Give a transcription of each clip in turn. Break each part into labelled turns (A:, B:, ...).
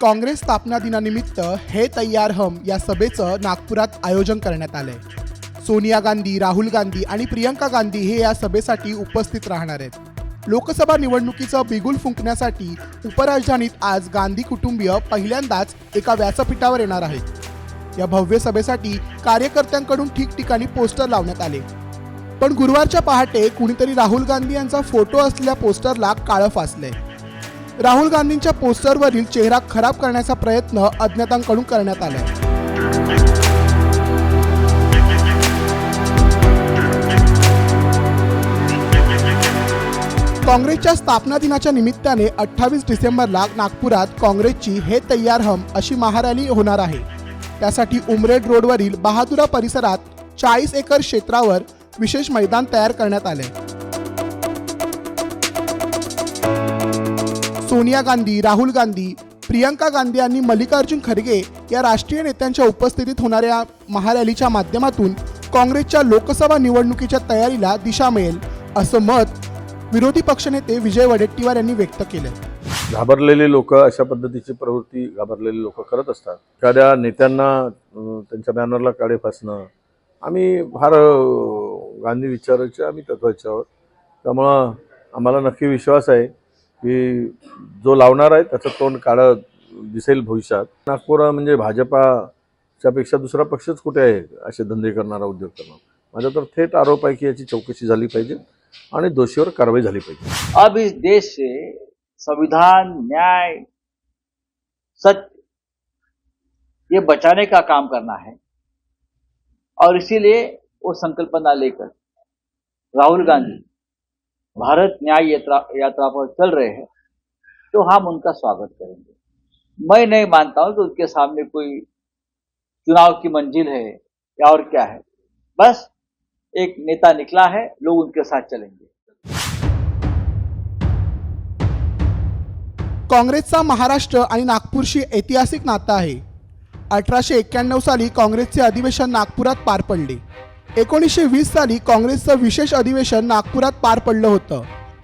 A: काँग्रेस स्थापना दिनानिमित्त हे तयार हम या सभेचं नागपुरात आयोजन करण्यात आलंय. सोनिया गांधी राहुल गांधी आणि प्रियंका गांधी हे या सभेसाठी उपस्थित राहणार आहेत. लोकसभा निवडणुकीचं बिगुल फुंकण्यासाठी उपराजधानीत आज गांधी कुटुंबीय पहिल्यांदाच एका व्यासपीठावर येणार आहेत. या भव्य सभेसाठी कार्यकर्त्यांकडून ठिकठिकाणी पोस्टर लावण्यात आले. पण गुरुवारच्या पहाटे कुणीतरी राहुल गांधी यांचा फोटो असलेल्या पोस्टरला काळं फासलंय. राहुल गांधींच्या पोस्टरवरील चेहरा खराब करण्याचा प्रयत्न अज्ञातांकडून करण्यात आला. काँग्रेसच्या स्थापना दिनाच्या निमित्ताने अठ्ठावीस डिसेंबरला नागपुरात काँग्रेसची हे तयार हम अशी महारॅली होणार आहे. त्यासाठी उमरेड रोडवरील बहादुरा परिसरात चाळीस एकर क्षेत्रावर विशेष मैदान तयार करण्यात आले. सोनिया गांधी राहुल गांधी प्रियंका गांधी आणि मल्लिकार्जुन खरगे या राष्ट्रीय नेत्यांच्या उपस्थितीत होणाऱ्या महारॅलीच्या माध्यमातून काँग्रेसच्या लोकसभा निवडणुकीच्या तयारीला दिशा मिळेल असं मत विरोधी पक्षनेते विजय वडेट्टीवार यांनी व्यक्त केलं
B: घाबरलेले लोक अशा पद्धतीची प्रवृत्ती घाबरलेले लोक करत असतात. एखाद्या नेत्यांना त्यांच्या बॅनरला काळे फासणं आम्ही फार गांधी विचाराचे आम्ही तत्वाचे आहोत. त्यामुळं आम्हाला नक्की विश्वास आहे. की जो लावणार आहे त्याचं तोंड काळं दिसेल भविष्यात. नागपूर म्हणजे भाजपाच्या पेक्षा दुसरा पक्षच कुठे आहे असे धंदे करणारा उद्योग करणार? माझा तर थेट आरोप आहे की याची चौकशी झाली पाहिजे आणि दोषीवर कारवाई झाली पाहिजे.
C: अब इस देश से संविधान न्याय सत्य ये बचाने का काम करना है। और इसीलिए वो संकल्पना लेकर राहुल गांधी भारत न्याय यात्रा यात्रा पर चल रहे हैं तो हम उनका स्वागत करेंगे। मैं नहीं मानता हूं कि उनके सामने कोई चुनाव की मंजिल है या और क्या है। बस एक नेता निकला है लोग उनके साथ चलेंगे।
A: काँग्रेसचा महाराष्ट्र आणि नागपूरशी ऐतिहासिक नातं आहे. अठराशे एक्क्याण्णव साली काँग्रेसचे अधिवेशन नागपुरात पार पडले. एकोणीसशे वीस साली काँग्रेसचं विशेष अधिवेशन नागपुरात पार पडलं होतं.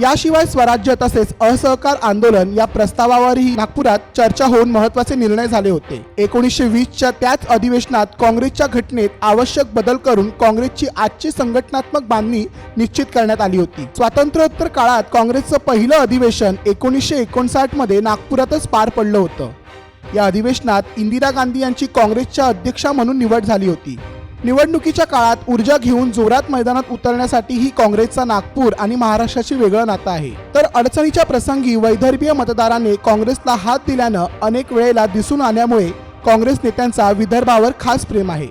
A: याशिवाय स्वराज्य तसेच असहकार आंदोलन या प्रस्तावावरही नागपुरात चर्चा होऊन महत्त्वाचे निर्णय झाले होते. एकोणीसशे वीसच्या त्याच अधिवेशनात काँग्रेसच्या घटनेत आवश्यक बदल करून काँग्रेसची आजची संघटनात्मक बांधणी निश्चित करण्यात आली होती. स्वातंत्र्योत्तर काळात काँग्रेसचं पहिलं अधिवेशन एकोणीसशे एकोणसाठमध्ये नागपुरातच पार पडलं होतं. या अधिवेशनात इंदिरा गांधी यांची काँग्रेसच्या अध्यक्षा म्हणून निवड झाली होती. निवडणुकीच्या काळात ऊर्जा घेऊन जोरात मैदानात उतरण्यासाठीही काँग्रेसचा नागपूर आणि महाराष्ट्राशी वेगळं नातं आहे. तर अडचणीच्या प्रसंगी वैदर्भीय मतदाराने काँग्रेसला हात दिल्यानं अनेक वेळेला दिसून आल्यामुळे काँग्रेस नेत्यांचा विदर्भावर खास प्रेम आहे.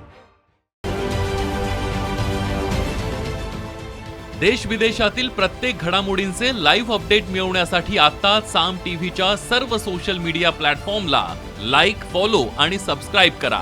D: देश विदेशातील प्रत्येक घडामोडींचे लाईव्ह अपडेट मिळवण्यासाठी आता साम टीव्हीच्या सर्व सोशल मीडिया प्लॅटफॉर्मला लाईक फॉलो आणि सबस्क्राईब करा.